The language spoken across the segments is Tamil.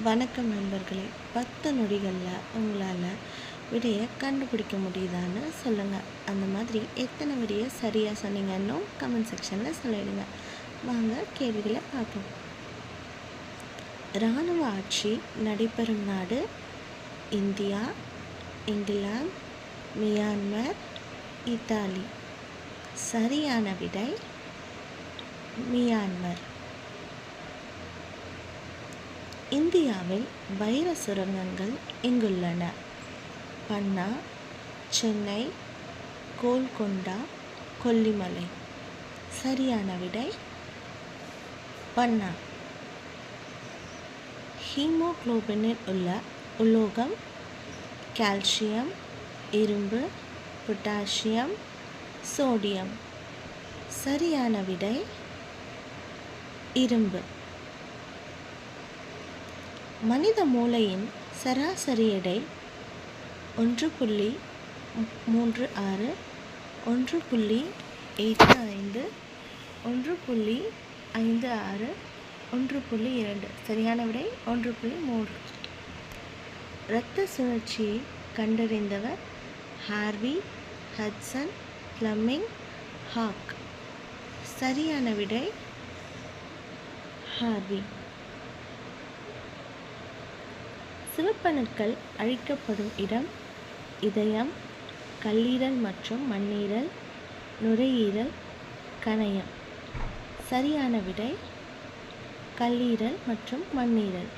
வணக்கம் நண்பர்களே. பத்து நொடிகளில் உங்களால் விடையை கண்டுபிடிக்க முடியுதான்னு சொல்லுங்கள் அந்த மாதிரி எத்தனை விடையை சரியாக சொன்னீங்கன்னு கமெண்ட் செக்ஷனில் சொல்லிடுங்க. வாங்க கேள்விகளை பார்ப்போம். இராணுவ ஆட்சி நடைபெறும் நாடு இந்தியா இங்கிலாந்து மியான்மர் இத்தாலி. சரியான விடை மியான்மர். இந்தியாவில் வைர சுரங்கங்கள் இங்குள்ளன பன்னா சென்னை கோல்கொண்டா கொல்லிமலை. சரியான விடை? பன்னா ஹீமோகுளோபினில் உள்ள உலோகம் கால்சியம் இரும்பு பொட்டாசியம் சோடியம். சரியான விடை? இரும்பு. மனித மூளையின் சராசரி எடை ஒன்று புள்ளி மூன்று ஆறு ஒன்று புள்ளி எட்டு ஐந்து ஒன்று புள்ளி ஐந்து ஆறு ஒன்று புள்ளி இரண்டு. சரியான விடை ஒன்று புள்ளி மூன்று. இரத்த சுழற்சியை கண்டறிந்தவர் ஹார்வி ஹட்சன் ஃப்ளமிங் ஹாக். சரியான விடை ஹார்வி. சிவப்பணுக்கள் அழிக்கப்படும் இடம் இதயம் கல்லீரல் மற்றும் மண்ணீரல் நுரையீரல் கணையம். சரியான விடை கல்லீரல் மற்றும் மண்ணீரல்.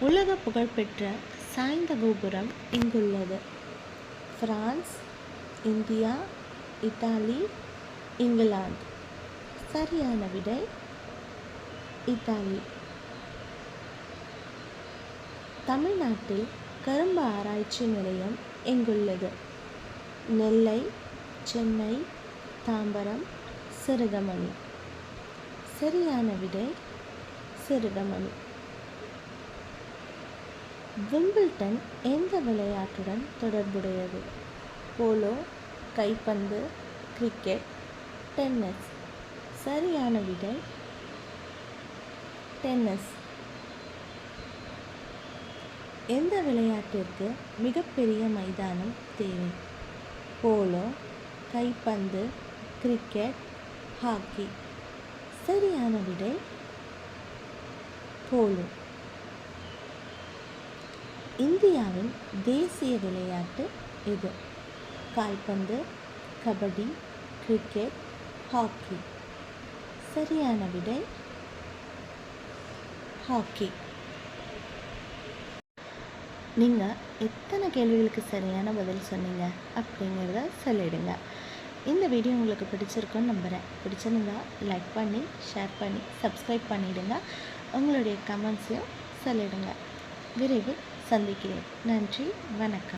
உலக புகழ்பெற்ற சாய்ந்த கோபுரம் இங்குள்ளது. France India Italy England. சரியான விடை இத்தாலி. தமிழ்நாட்டில் கரும்பு ஆராய்ச்சி நிலையம் எங்குள்ளது? நெல்லை சென்னை தாம்பரம் சிறுகமணி. சரியான விடை சிறுகமணி. விம்பிள்டன் எந்த விளையாட்டுடன் தொடர்புடையது? போலோ கைப்பந்து கிரிக்கெட் டென்னிஸ். சரியான விடை டென்னிஸ். எந்த விளையாட்டிற்கு மிகப்பெரிய மைதானம் தேவை? போலோ கைப்பந்து கிரிக்கெட் ஹாக்கி. சரியான விடை? போலோ. இந்தியாவின் தேசிய விளையாட்டு இது கால்பந்து கபடி கிரிக்கெட் ஹாக்கி. சரியான விடை? ஹாக்கி. நீங்கள் எத்தனை கேள்விகளுக்கு சரியான பதில் சொன்னீங்க அப்படிங்கிறத சொல்லிடுங்க. இந்த வீடியோ உங்களுக்கு பிடிச்சிருக்குன்னு நம்புகிறேன் பிடிச்சிருந்தா லைக் பண்ணி ஷேர் பண்ணி சப்ஸ்கிரைப் பண்ணிவிடுங்க உங்களுடைய கமெண்ட்ஸையும் சொல்லிடுங்க. விரைவில் சந்திக்கிறேன். நன்றி வணக்கம்.